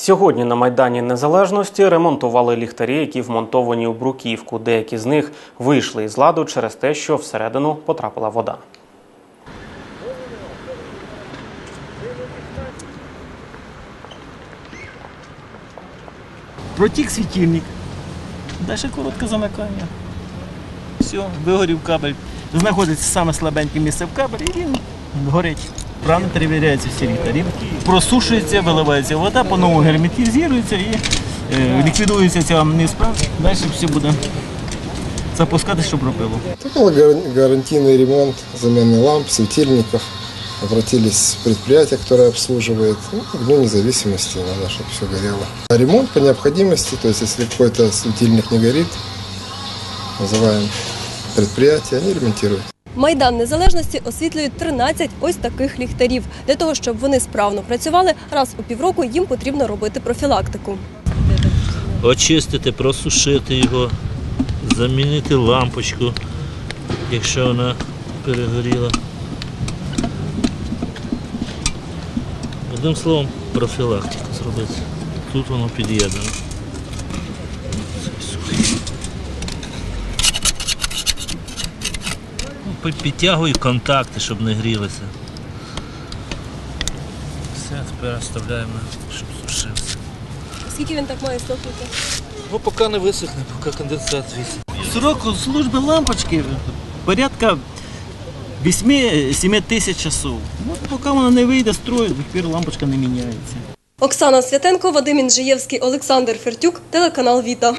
Сьогодні на Майдані Незалежності ремонтували ліхтарі, які вмонтовані у бруківку. Деякі з них вийшли із ладу через те, що всередину потрапила вода. Протік світильник. Далі коротке замикання. Все, вигорів кабель. Знаходиться саме слабеньке місце в кабелі і він горить. Правильно перевіряються всі ліхтарі. Просушується, виливається вода, по-новому герметизується і е, ліквідується ця несправність. Далі все буде запускати, щоб робило. Это был гар- гарантийный ремонт, замены ламп, светильников. Обратились в предприятие, которое обслуживает. Ну, к Дню независимости надо, чтобы все горело. А ремонт по необходимости, то есть если какой-то светильник не горит, вызываем предприятие, они ремонтируют. Майдан Незалежності освітлюють 13 ось таких ліхтарів. Для того, щоб вони справно працювали, раз у півроку їм потрібно робити профілактику. очистити, просушити його, замінити лампочку, якщо вона перегоріла. Одним словом, профілактику зробити. Тут воно під'єднано. Підтягую контакти, щоб не грілися. Все, тепер оставляємо, щоб сушився. Скільки він так має сохнути? Ну, поки не висохне, поки конденсат висить. Срок служби лампочки порядка 8-7 тисяч часов. Ну, поки вона не вийде з строю, пір лампочка не міняється. Оксана Святенко, Вадим Інжиєвський, Олександр Фертюк, телеканал Віта.